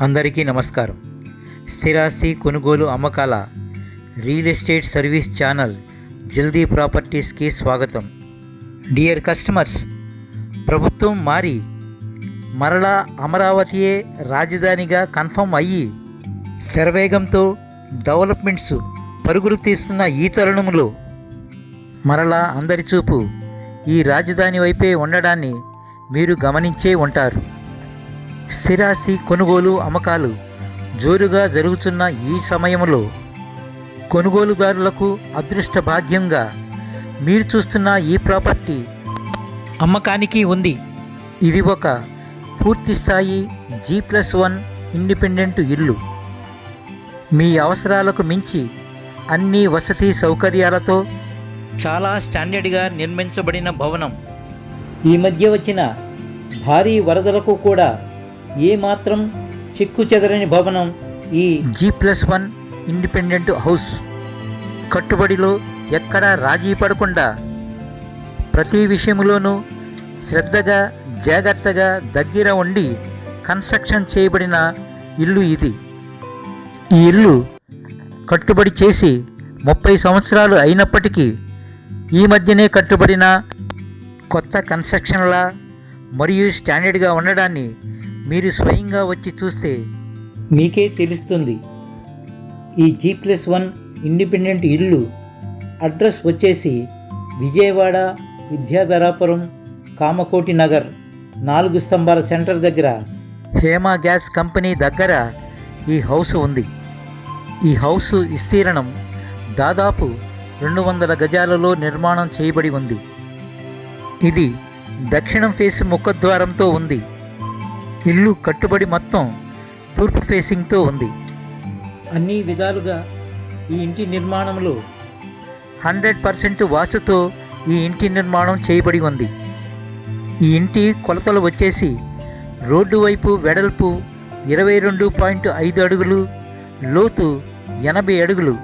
అందరికీ నమస్కారం. స్థిరాస్తి కొనుగోలు అమ్మకాల రియల్ ఎస్టేట్ సర్వీస్ ఛానల్ జల్దీ ప్రాపర్టీస్కి స్వాగతం. డియర్ కస్టమర్స్ ప్రభుత్వం మారి మరలా అమరావతియే రాజధానిగా కన్ఫర్మ్ అయ్యి శరవేగంతో డెవలప్మెంట్స్ పరుగులు తీస్తున్న ఈ తరుణంలో మరలా అందరి చూపు ఈ రాజధాని వైపే ఉండడాన్ని మీరు గమనించే ఉంటారు. స్థిరాస్తి కొనుగోలు అమ్మకాలు. జోరుగా జరుగుతున్న ఈ సమయంలో కొనుగోలుదారులకు అదృష్ట భాగ్యంగా మీరు చూస్తున్న ఈ ప్రాపర్టీ అమ్మకానికి ఉంది. ఇది ఒక పూర్తి స్థాయి జీ ప్లస్ వన్ ఇండిపెండెంట్ ఇల్లు. మీ అవసరాలకు మించి అన్ని వసతి సౌకర్యాలతో చాలా స్టాండర్డ్గా నిర్మించబడిన భవనం. ఈ మధ్య వచ్చిన భారీ వరదలకు కూడా ఏమాత్రం చిక్కు చెదరని భవనం ఈ G plus one independent house కట్టుబడిలో ఎక్కడా రాజీ పడకుండా ప్రతి విషయంలోనూ శ్రద్ధగా జాగ్రత్తగా దగ్గర ఉండి కన్స్ట్రక్షన్ చేయబడిన ఇల్లు ఇది. ఈ ఇల్లు కట్టుబడి చేసి ముప్పై సంవత్సరాలు అయినప్పటికీ ఈ మధ్యనే కట్టుబడిన కొత్త కన్స్ట్రక్షన్లా మరియు స్టాండర్డ్గా ఉండడాన్ని మీరు స్వయంగా వచ్చి చూస్తే మీకే తెలుస్తుంది. ఈ జీ ప్లస్ వన్ ఇండిపెండెంట్ ఇల్లు అడ్రస్ వచ్చేసి విజయవాడ విద్యాధరాపురం కామకోటి నగర్ నాలుగు స్తంభాల సెంటర్ దగ్గర. హేమ గ్యాస్ కంపెనీ దగ్గర ఈ హౌస్ ఉంది. ఈ హౌస్ విస్తీర్ణం దాదాపు రెండు వందల గజాలలో నిర్మాణం చేయబడి ఉంది. ఇది దక్షిణం ఫేస్ ముఖద్వారంతో ఉంది. ఇల్లు కట్టుబడి మొత్తం తూర్పు ఫేసింగ్తో ఉంది. అన్ని విధాలుగా ఈ ఇంటి నిర్మాణంలో హండ్రెడ్ పర్సెంట్ వాస్తుతో ఈ ఇంటి నిర్మాణం చేయబడి ఉంది. ఈ ఇంటి కొలతలు వచ్చేసి రోడ్డు వైపు వెడల్పు ఇరవై రెండు పాయింట్ ఐదు అడుగులు లోతు ఎనభై అడుగులు.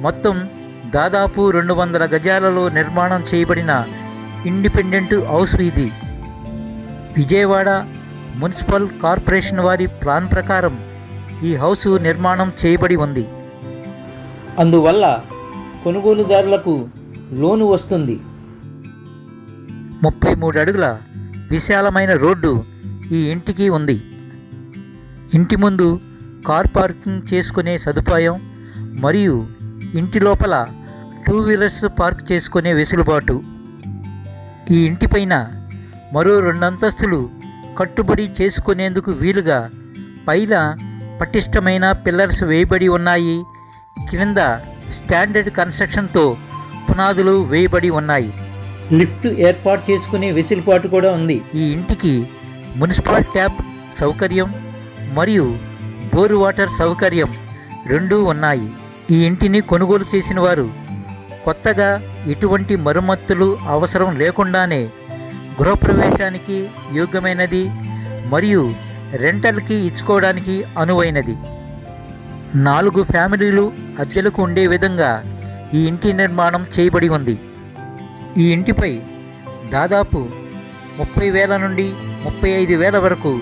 మొత్తం దాదాపు రెండు వందల గజాలలో నిర్మాణం చేయబడిన ఇండిపెండెంట్ హౌస్ ఇది. విజయవాడ మున్సిపల్ కార్పొరేషన్ వారి ప్లాన్ ప్రకారం ఈ హౌస్ నిర్మాణం చేయబడి ఉంది. అందువల్ల కొనుగోలుదారులకు లోను వస్తుంది. ముప్పై మూడు అడుగుల విశాలమైన రోడ్డు ఈ ఇంటికి ఉంది. ఇంటి ముందు కార్ పార్కింగ్ చేసుకునే సదుపాయం మరియు ఇంటి లోపల టూ వీలర్స్ పార్క్ చేసుకునే వెసులుబాటు. ఈ ఇంటిపైన మరో రెండంతస్తులు కట్టుబడి చేసుకునేందుకు వీలుగా పైన పటిష్టమైన పిల్లర్స్ వేయబడి ఉన్నాయి. క్రింద స్టాండర్డ్ కన్స్ట్రక్షన్తో పునాదులు వేయబడి ఉన్నాయి. లిఫ్ట్ ఏర్పాటు చేసుకునే వెసులుబాటు కూడా ఉంది. ఈ ఇంటికి మున్సిపల్ ట్యాప్ సౌకర్యం మరియు బోరు వాటర్ సౌకర్యం రెండూ ఉన్నాయి. ఈ ఇంటిని కొనుగోలు చేసిన వారు కొత్తగా ఎటువంటి మరమ్మతులు అవసరం లేకుండానే గృహప్రవేశానికి యోగ్యమైనది మరియు రెంటల్కి ఇచ్చుకోవడానికి అనువైనది. నాలుగు ఫ్యామిలీలు అద్దెలకు ఉండే విధంగా ఈ ఇంటి నిర్మాణం చేయబడి ఉంది. ఈ ఇంటిపై దాదాపు ముప్పై వేల నుండి ముప్పై ఐదు వేల వరకు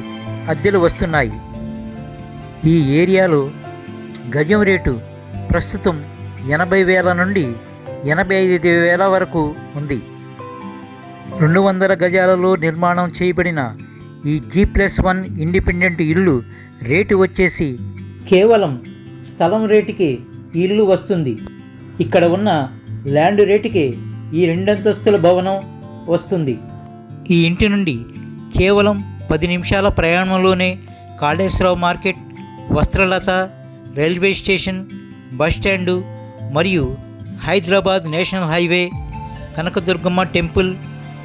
అద్దెలు వస్తున్నాయి. ఈ ఏరియాలో గజం రేటు ప్రస్తుతం ఎనభై వేల నుండి ఎనభై ఐదు వేల వరకు ఉంది. రెండు వందల గజాలలో నిర్మాణం చేయబడిన ఈ జీ ప్లస్ వన్ ఇండిపెండెంట్ ఇల్లు రేటు వచ్చేసి కేవలం స్థలం రేటుకి ఈ ఇల్లు వస్తుంది. ఇక్కడ ఉన్న ల్యాండ్ రేటుకి ఈ రెండంతస్తుల భవనం వస్తుంది. ఈ ఇంటి నుండి కేవలం పది నిమిషాల ప్రయాణంలోనే Kaleswararao market Vastralatha railway station bus stand మరియు Hyderabad national highway Kanakadurgamma temple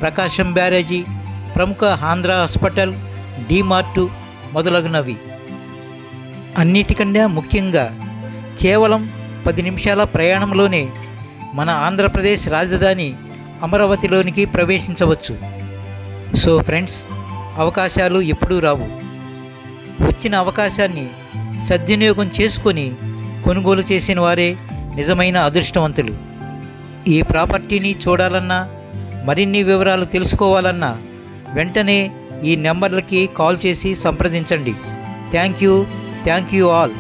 Prakasam barrage ప్రముఖ ఆంధ్ర హాస్పిటల్ డిమార్టు మొదలగునవి. అన్నిటికన్నా ముఖ్యంగా కేవలం పది నిమిషాల ప్రయాణంలోనే మన ఆంధ్రప్రదేశ్ రాజధాని అమరావతిలోనికి ప్రవేశించవచ్చు. సో ఫ్రెండ్స్ అవకాశాలు ఎప్పుడూ రావు. వచ్చిన అవకాశాన్ని సద్వినియోగం చేసుకొని కొనుగోలు చేసిన వారే నిజమైన అదృష్టవంతులు. ఈ ప్రాపర్టీని చూడాలన్నా మరిన్ని వివరాలు తెలుసుకోవాలన్నా వెంటనే ఈ నెంబర్లకి కాల్ చేసి సంప్రదించండి. Thank you. Thank you all.